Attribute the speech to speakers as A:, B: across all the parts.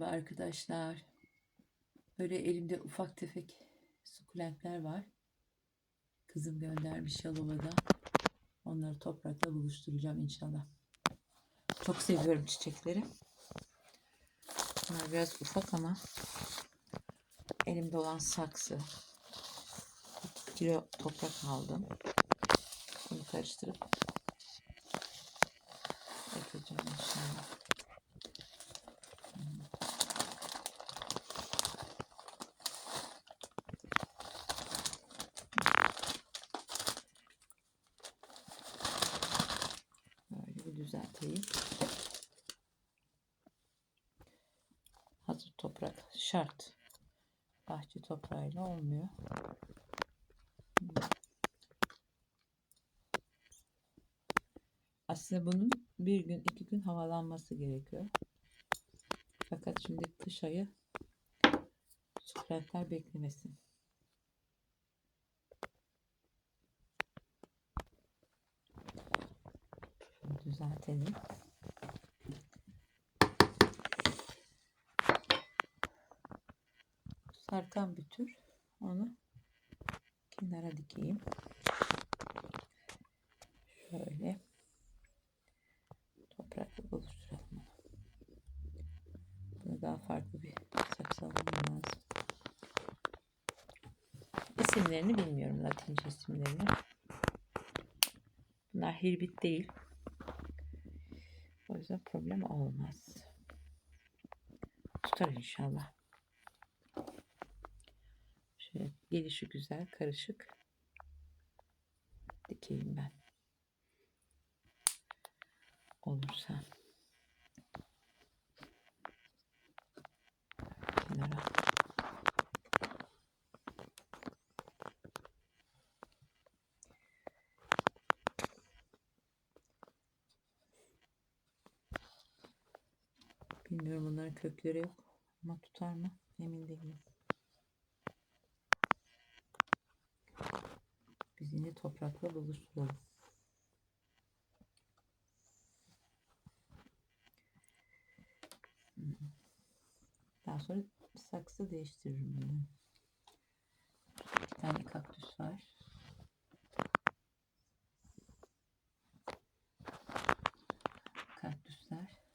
A: Arkadaşlar böyle elimde ufak tefek sukulentler var. Kızım göndermiş Yalova'da. Onları toprakla buluşturacağım inşallah. Çok seviyorum çiçekleri. Bunlar biraz ufak ama elimde olan saksı. 2 kilo toprak aldım. Bunu karıştırıp ekeceğim inşallah. Böyle düzelteyim. Hazır toprak şart. Bahçe toprağıyla olmuyor. Aslında bunun bir gün iki gün havalanması gerekiyor. Fakat şimdi kış ayı sukulentler beklemesin. Şunu düzeltelim. Sarkan bir tür. Onu kenara dikeyim. Şöyle toprakla buluşturalım onu. Bunu daha farklı bir saksı lazım. İsimlerini bilmiyorum Latince isimlerini. Bunlar hirbit değil. Yüzden problem olmaz. Tutar inşallah. Şöyle gelişi güzel, karışık dikeyim ben. Olursa. Kenara. Bilmiyorum bunların kökleri yok. Ama tutar mı? Emin değilim. Biz yine toprakla buluşturalım. Daha sonra saksı değiştiririm bunu. Bir tane kaktüs var. Kaktüsler.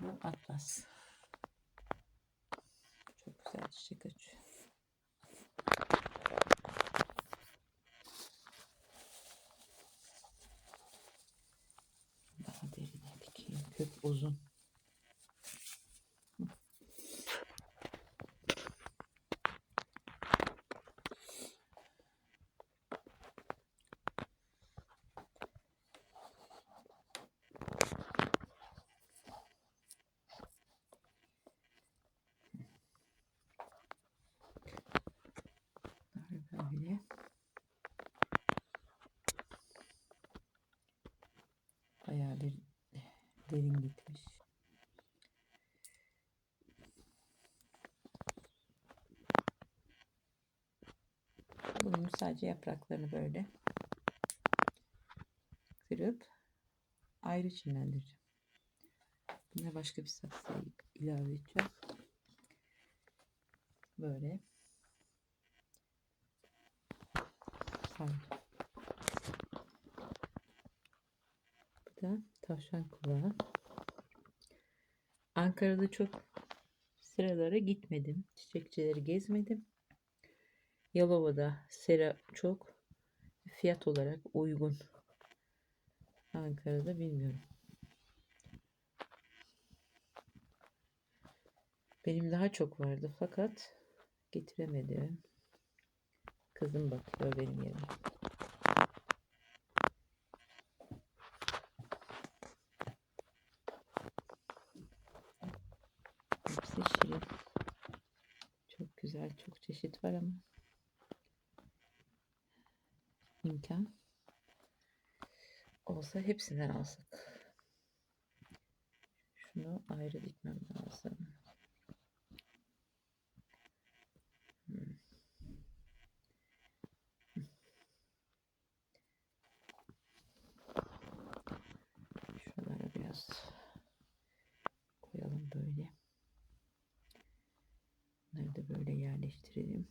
A: Bu atlas. Çok güzel çiçek açıyor. Daha derine dikeyim. Kök uzun. Böyle. Bayağı bir derin gitmiş. Bunun sadece yapraklarını böyle kırıp ayrı çimlendireceğim. Buna başka bir saksı ilave edeceğim. Böyle. Bu da tavşan kulağı. Ankara'da çok sıralara gitmedim. Çiçekçileri gezmedim. Yalova'da sera çok. Fiyat olarak uygun. Ankara'da bilmiyorum. Benim daha çok vardı fakat getiremedim. Kızım bakıyor benim yerime. Hepsi şirin. Çok güzel, çok çeşit var ama imkan olsa hepsinden alsak. Şunu ayrı dikmem lazım. Hmm. Biraz koyalım böyle. Bunları da böyle yerleştirelim.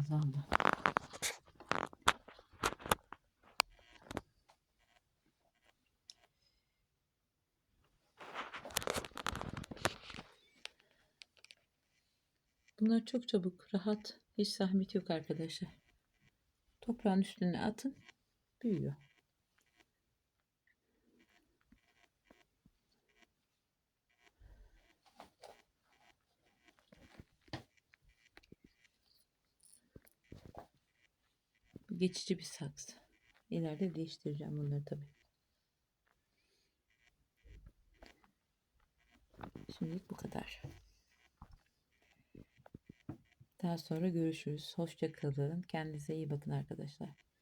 A: Azaldı. Bunlar çok çabuk, rahat, hiç zahmet yok arkadaşlar. Toprağın üstüne atın, büyüyor. Geçici bir saksı. İleride değiştireceğim bunları tabii. Şimdilik bu kadar. Daha sonra görüşürüz. Hoşça kalın. Kendinize iyi bakın arkadaşlar.